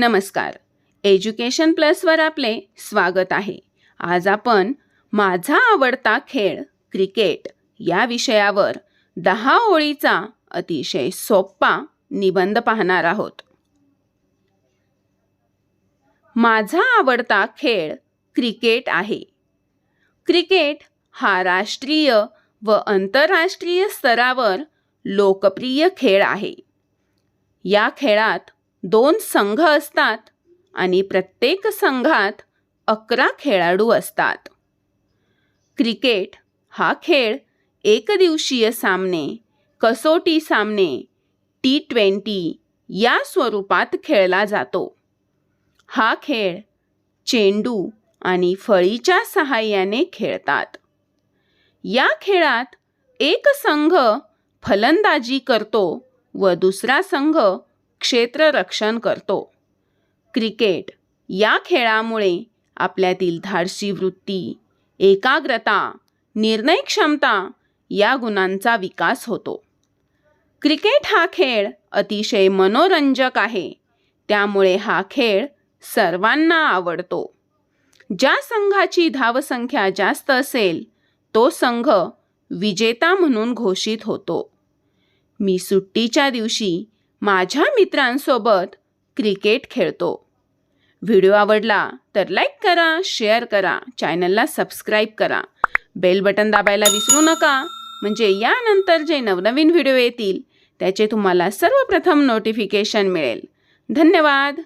नमस्कार. एज्युकेशन प्लसवर आपले स्वागत आहे. आज आपण माझा आवडता खेळ क्रिकेट या विषयावर दहा ओळीचा अतिशय सोप्पा निबंध पाहणार आहोत. माझा आवडता खेळ क्रिकेट आहे. क्रिकेट हा राष्ट्रीय व आंतरराष्ट्रीय स्तरावर लोकप्रिय खेळ आहे. या खेळात दोन संघ असतात आणि प्रत्येक संघात अकरा खेळाडू असतात. क्रिकेट हा खेळ एकदिवसीय सामने कसोटी सामने टी ट्वेंटी या स्वरूपात खेळला जातो. हा खेळ चेंडू आणि फळीच्या सहाय्याने खेळतात. या खेळात एक संघ फलंदाजी करतो व दुसरा संघ क्षेत्ररक्षण करतो. क्रिकेट या खेळामुळे आपल्यातील धाडसी वृत्ती एकाग्रता निर्णय क्षमता या गुणांचा विकास होतो. क्रिकेट हा खेळ अतिशय मनोरंजक आहे. त्यामुळे हा खेळ सर्वांना आवडतो. ज्या संघाची धावसंख्या जास्त असेल तो संघ विजेता म्हणून घोषित होतो. मी सुट्टीच्या दिवशी माझ्या मित्रांसोबत क्रिकेट खेळतो. व्हिडिओ आवडला तर लाईक करा शेअर करा चॅनलला सबस्क्राईब करा. बेल बटन दाबायला विसरू नका. म्हणजे यानंतर जे नवनवीन व्हिडिओ येतील त्याचे तुम्हाला सर्वप्रथम नोटिफिकेशन मिळेल. धन्यवाद.